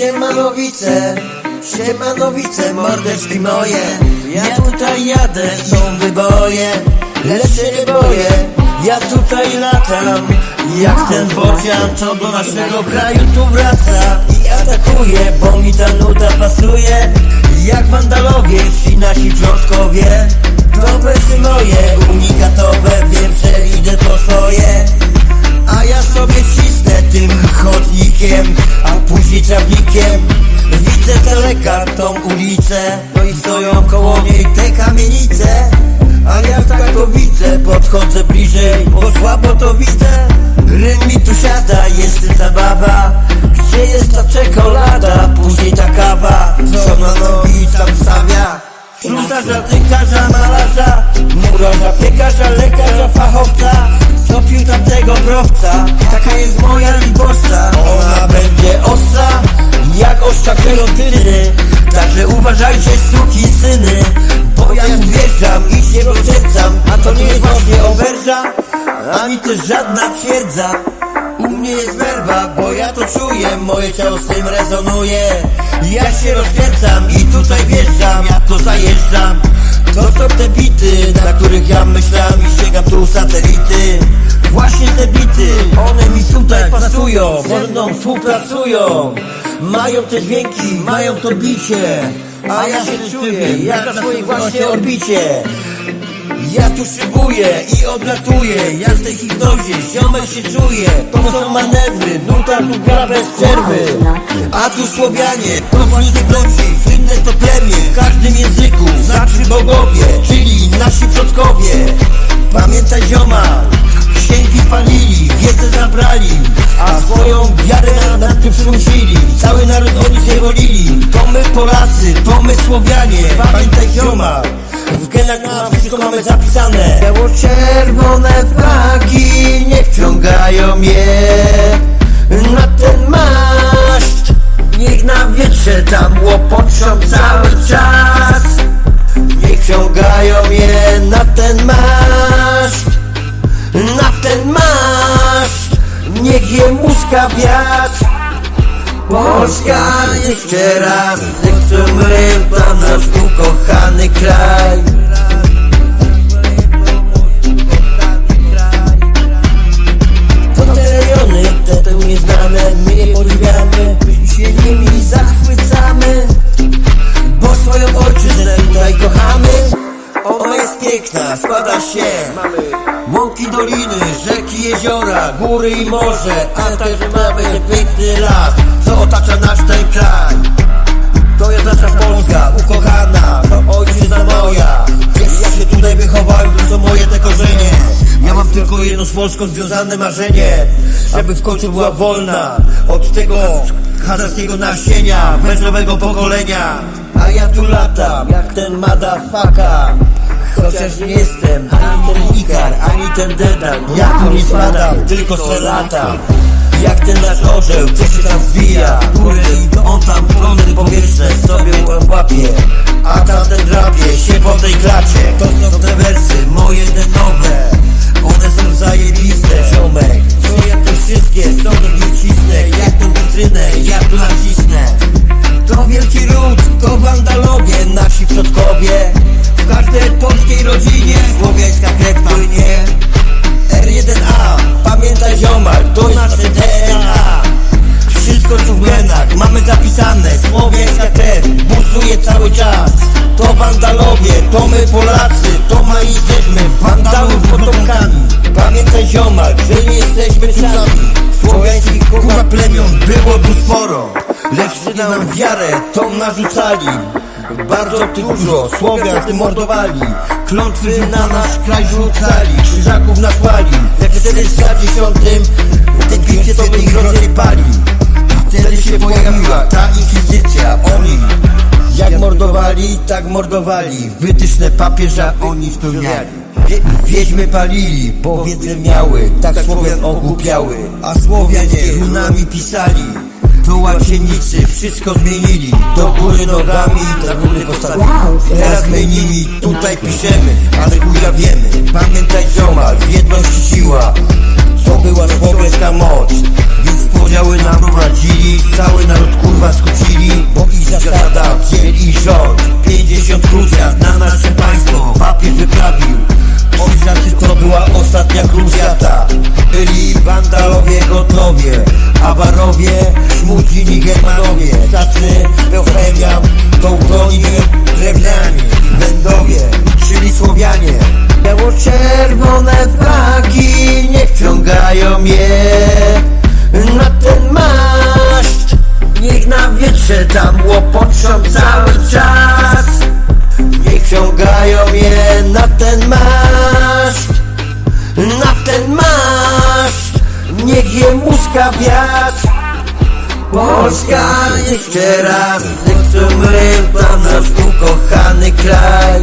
Siemanowice, siemanowice, mordeczki moje. Ja tutaj jadę, są wyboje, lecz się nie boję Ja tutaj latam, jak ten bocian, co do naszego kraju tu wraca I atakuje, bo mi ta nuta pasuje. Jak wandalowie, ci nasi przodkowie. To wersy moje, unikatowe, wiem, że idę po swoje. A ja sobie cisnę tym chodnikiem, później trawnikiem Widzę z daleka tą ulicę, no i stoją koło niej te kamienice. A ja tak to widzę, podchodzę bliżej, bo słabo Także uważajcie suki syny Bo ja tu wjeżdżam i się rozkręcam A to nie jest właśnie oberża Ani też żadna twierdza. U mnie jest werba, bo ja to czuję Moje ciało z tym rezonuje. Ja się rozkręcam i tutaj wjeżdżam Ja to zajeżdżam. To są te bity, na których ja myślałem I sięgam tu satelity pasują Ze mną współpracują. Mają te dźwięki, mają to bicie. A ja się czuję, jak na swojej właśnie orbicie. Ja tu szybuję i odlatuję Ja w tej hipnozie. Ziomek się czuję To są manewry, nuta tu gra bez przerwy. A tu Słowianie, to właśnie lepsi Inne to plemię, w każdym języku Znaczy bogowie, czyli nasi przodkowie. Pamiętaj zioma A swoją wiarę na, na tym przymusili Cały naród oni się wolili To my Polacy, to my Słowianie. Pamiętaj zioma w genach na wszystko mamy zapisane. Biało-czerwone flagi nie wciągają mnie. Na ten maszt Niech na wietrze tam łopoczą cały czas. Niech wciągają mnie na ten maszt Niech je muska wiatr. Polska jeszcze raz Niech my tam nasz ukochany kraj. To te rejony, te tu nieznane My nie podziwiamy, my się nimi zachwycamy Bo swoją ojczyznę tutaj kochamy. Ona jest piękna, składa się doliny, rzeki, jeziora, góry i morze A także mamy piękny las, co otacza nasz ten kraj. To jest nasza Polska, ukochana, to ojczyzna moja. Ja się tutaj wychowałem, to są moje te korzenie. Ja mam tylko jedno z Polską związane marzenie Żeby w końcu była wolna Od tego hazarskiego nasienia Wężowego pokolenia. A ja tu latam, jak ten madafaka Chociaż nie jestem ani ten Ikar, ani ten Dedan Ja nie spadam, tylko se latam jak ten nasz orzeł, co się tam zwija Góry i on tam plony powietrzne sobie łapie. A tamten drapie się po tej klacie. To są te wersy, moje te nowe One są to my Polacy To my jesteśmy, wandalów potomkami Pamiętaj ziomal, że nie jesteśmy sami. Słowiańskich kurwa plemion było tu sporo. Lecz nam wiarę, tą narzucali. Bardzo dużo Słowian tym mordowali Klątwy na nasz kraj rzucali Krzyżaków nasłali. Jak w 40 Tym pięcie to ich Wtedy się pojawiła ta inkwizycja Oni jak mordowali, tak mordowali. Wytyczne papieża oni spełniali. Wie, Wiedźmy palili, bo wiedzę miały. Tak Słowian ogłupiały A Słowianie runami pisali. To łacienicy wszystko zmienili. Do góry nogami, do góry postawili. Teraz my nimi tutaj piszemy Ale chuja wiemy. Pamiętaj ziomal, w jedności siła. To była słowiańska moc jak krucjata Byli wandalowie gotowie Awarowie, smucini germanowie Tacy Bohemian, Tołtoni, Drewniani Wędowie, czyli Słowianie. Biało-czerwone flagi niech wciągają mnie Na ten maszt Niech na wietrze tam łopoczą cały czas. Niech wciągają je na ten maszt Na ten maszt Niech je muska wiatr. Polska jeszcze raz Niech my to nasz ukochany kraj